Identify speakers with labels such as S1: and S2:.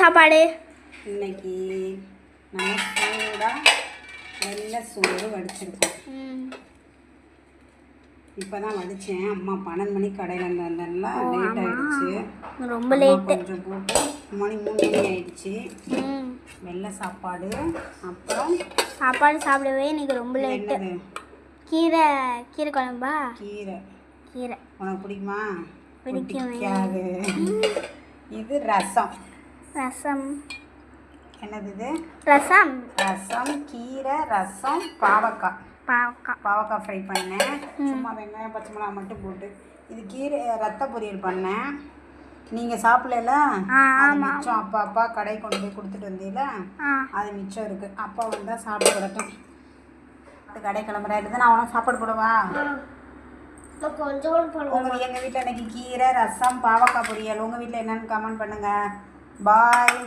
S1: சாப்பாடு?
S2: இன்னைக்கு நம்ம சூடாக வெள்ளை சோறு வடிச்சிருக்கோம். இப்போ தான் வடித்தேன் அம்மா பன்னெண்டு மணிக்கு கடையில் இருந்து வந்தேன்லாம் லேட் ஆயிடுச்சு.
S1: ரொம்ப லேட்டு
S2: கொஞ்சம் போட்டு மணி மூணு மணி ஆயிடுச்சு. வெள்ளை சாப்பாடு அப்புறம்
S1: சாப்பாடு சாப்பிடவே இன்னைக்கு ரொம்ப லேட்டு கீரை கீரை குழம்பா?
S2: கீரை.
S1: கீரை.
S2: உனக்கு பிடிக்குமா?
S1: பிடிக்குமே.
S2: பிடிக்காது. இது ரசம்.
S1: ரசம்.
S2: என்னது இது?
S1: ரசம்.
S2: ரசம் கீரை ரசம் பாவக்காய்.
S1: பாவக்காய்.
S2: பாவக்காய் ஃப்ரை பண்ணேன். சும்மா வெங்காயம் பச்சை மிளகா மட்டும் போட்டு. இது கீரை ரத்த பொரியல் பண்ணேன். நீங்கள் சாப்பிடல மிச்சம். அப்பா அப்பா கடை கொண்டு போய் கொடுத்துட்டு
S1: ஆ.
S2: அது மிச்சம் இருக்கு. அப்பா வந்தால் சாப்பிட விடட்டும் அது கடை கிளம்புறாரு நான் உனக்கு சாப்பாடு போடவா?
S1: கொஞ்சோண்டு
S2: உங்க எங்கள் வீட்டில் இன்னைக்கு கீரை ரசம் பாவக்காய் பொரியல். உங்கள் வீட்டில் என்னன்னு கமெண்ட் பண்ணுங்க. பாய்